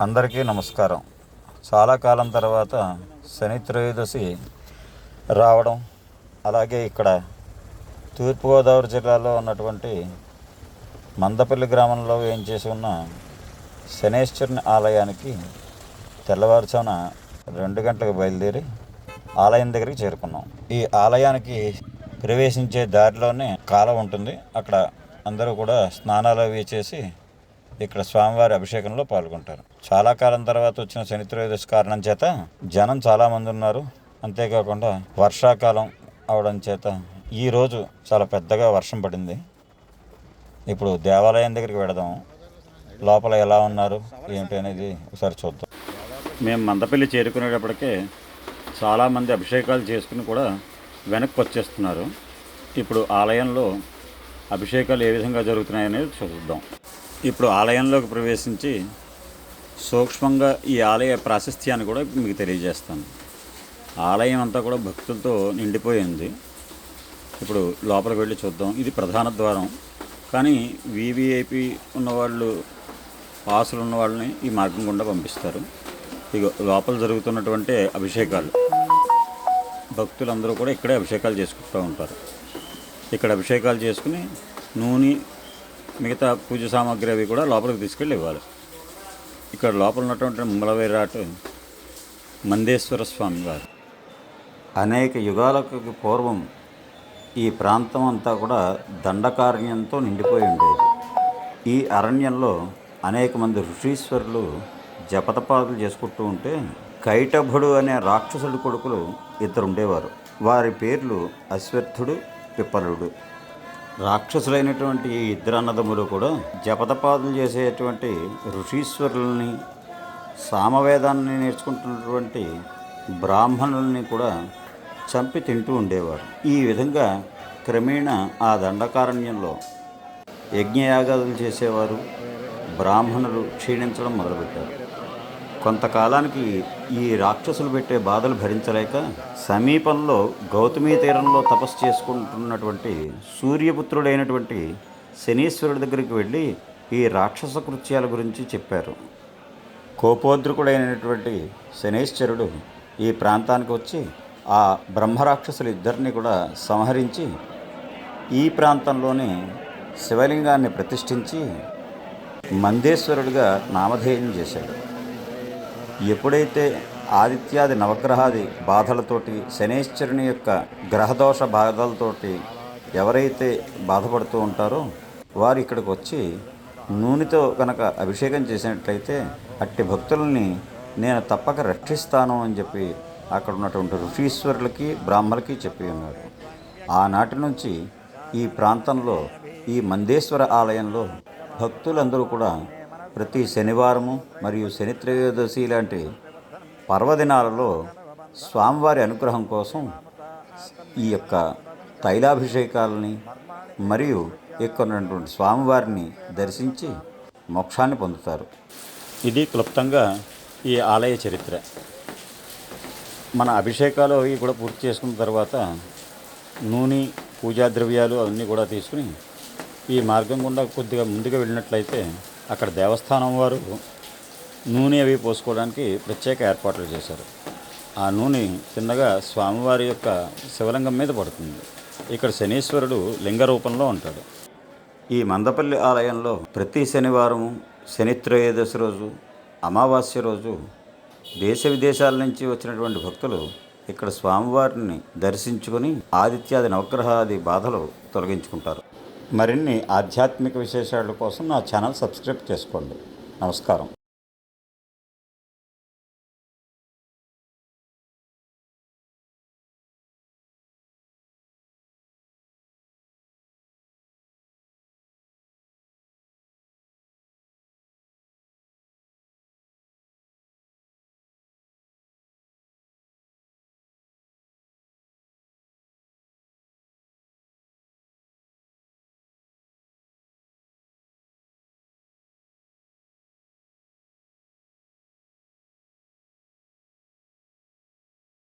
అందరికీ నమస్కారం. చాలా కాలం తర్వాత శని త్రయోదశి రావడం అలాగే ఇక్కడ తూర్పుగోదావరి జిల్లాలో ఉన్నటువంటి మందపల్లి గ్రామంలో ఏం చేసి ఉన్న శనేశ్వరుని ఆలయానికి తెల్లవారుజామున రెండు గంటలకు బయలుదేరి ఆలయం దగ్గరికి చేరుకున్నాం. ఈ ఆలయానికి ప్రవేశించే దారిలోనే కాలం ఉంటుంది. అక్కడ అందరూ కూడా స్నానాలు అవి చేసి ఇక్కడ స్వామివారి అభిషేకంలో పాల్గొంటారు. చాలా కాలం తర్వాత వచ్చిన శని త్రయోదశి కారణం చేత జనం చాలామంది ఉన్నారు. అంతేకాకుండా వర్షాకాలం అవడం చేత ఈరోజు చాలా పెద్దగా వర్షం పడింది. ఇప్పుడు దేవాలయం దగ్గరికి వెడదాం లోపల ఎలా ఉన్నారు? ఏంటి అనేది ఒకసారి చూద్దాం. మేము మందపల్లి చేరుకునేటప్పటికే చాలామంది అభిషేకాలు చేసుకుని కూడా వెనక్కి వచ్చేస్తున్నారు. ఇప్పుడు ఆలయంలో అభిషేకాలు ఏ విధంగా జరుగుతున్నాయనేది చూద్దాం. ఇప్పుడు ఆలయంలోకి ప్రవేశించి సూక్ష్మంగా ఈ ఆలయ ప్రాశస్త్యాన్ని కూడా మీకు తెలియజేస్తాను. ఆలయం అంతా కూడా భక్తులతో నిండిపోయింది ఇప్పుడు లోపలికి వెళ్ళి చూద్దాం. ఇది ప్రధాన ద్వారం. కానీ వివిఐపి ఉన్నవాళ్ళు పాసులు ఉన్న వాళ్ళని ఈ మార్గం గుండా పంపిస్తారు. ఇక లోపల జరుగుతున్నటువంటి అభిషేకాలు. భక్తులందరూ కూడా ఇక్కడే అభిషేకాలు చేసుకుంటూ ఉంటారు. ఇక్కడ అభిషేకాలు చేసుకుని నూనె మిగతా పూజ సామాగ్రి అవి కూడా లోపలికి తీసుకెళ్ళి ఇవ్వాలి. ఇక్కడ లోపల ఉన్నటువంటి మూలవేరాట్ మందేశ్వర స్వామి వారు. అనేక యుగాలకు పూర్వం ఈ ప్రాంతం అంతా కూడా దండకారణ్యంతో నిండిపోయి ఉండేది. ఈ అరణ్యంలో అనేక మంది ఋషీశ్వరులు జపతపాదులు చేసుకుంటూ ఉంటే కైటభుడు అనే రాక్షసుడి కొడుకులు ఇద్దరు ఉండేవారు వారి పేర్లు అశ్వత్థుడు పిప్పలుడు రాక్షసులైనటువంటి ఈ ఇద్దరు అన్నదమ్ములు కూడా జపతపాదులు చేసేటువంటి ఋషీశ్వరులని సామవేదాన్ని నేర్చుకుంటున్నటువంటి బ్రాహ్మణుల్ని కూడా చంపి తింటూ ఉండేవారు. ఈ విధంగా క్రమేణ ఆ దండకారణ్యంలో యజ్ఞయాగాదులు చేసేవారు. బ్రాహ్మణులు క్షీణించడం మొదలుపెట్టారు. కొంతకాలానికి ఈ రాక్షసులు పెట్టే బాధలు భరించలేక సమీపంలో గౌతమీ తీరంలో తపస్సు చేసుకుంటున్నటువంటి సూర్యపుత్రుడైనటువంటి శనీశ్వరుడి దగ్గరికి వెళ్ళి ఈ రాక్షస కృత్యాల గురించి చెప్పారు. కోపోద్రుకుడైనటువంటి శనీశ్వరుడు ఈ ప్రాంతానికి వచ్చి ఆ బ్రహ్మరాక్షసులు ఇద్దరిని కూడా సంహరించి ఈ ప్రాంతంలోనే శివలింగాన్ని ప్రతిష్ఠించి మందేశ్వరుడిగా నామధేయం చేశాడు. ఎప్పుడైతే ఆదిత్యాది నవగ్రహాది బాధలతోటి శనేశ్వరుని యొక్క గ్రహదోష బాధలతోటి ఎవరైతే బాధపడుతూ ఉంటారో వారు ఇక్కడికి వచ్చి నూనెతో కనుక అభిషేకం చేసినట్లయితే అట్టి భక్తులని నేను తప్పక రక్షిస్తాను అని చెప్పి అక్కడ ఉన్నటువంటి ఋషీశ్వరులకి బ్రాహ్మలకి చెప్పి ఉన్నారు. ఆనాటి నుంచి ఈ ప్రాంతంలో ఈ మందేశ్వర ఆలయంలో భక్తులందరూ కూడా ప్రతి శనివారము మరియు శని త్రయోదశి లాంటి పర్వదినాలలో స్వామివారి అనుగ్రహం కోసం ఈ యొక్క తైలాభిషేకాలని మరియు ఇక్కడ స్వామివారిని దర్శించి మోక్షాన్ని పొందుతారు. ఇది క్లుప్తంగా ఈ ఆలయ చరిత్ర. మన అభిషేకాలు అవి కూడా పూర్తి చేసుకున్న తర్వాత నూనె పూజా ద్రవ్యాలు అవన్నీ కూడా తీసుకుని ఈ మార్గం గుండా కొద్దిగా ముందుగా వెళ్ళినట్లయితే అక్కడ దేవస్థానం వారు నూనె అవి పోసుకోవడానికి ప్రత్యేక ఏర్పాట్లు చేశారు. ఆ నూనె చిన్నగా స్వామివారి యొక్క శివలింగం మీద పడుతుంది. ఇక్కడ శనీశ్వరుడు లింగ రూపంలో ఉంటాడు. ఈ మందపల్లి ఆలయంలో ప్రతి శనివారము శనిత్రయోదశి రోజు అమావాస్య రోజు దేశ విదేశాల నుంచి వచ్చినటువంటి భక్తులు ఇక్కడ స్వామివారిని దర్శించుకొని ఆదిత్యాది నవగ్రహాది బాధలు తొలగించుకుంటారు. మరిన్ని ఆధ్యాత్మిక విశేషాల కోసం నా ఛానల్ సబ్స్క్రైబ్ చేసుకోండి. నమస్కారం.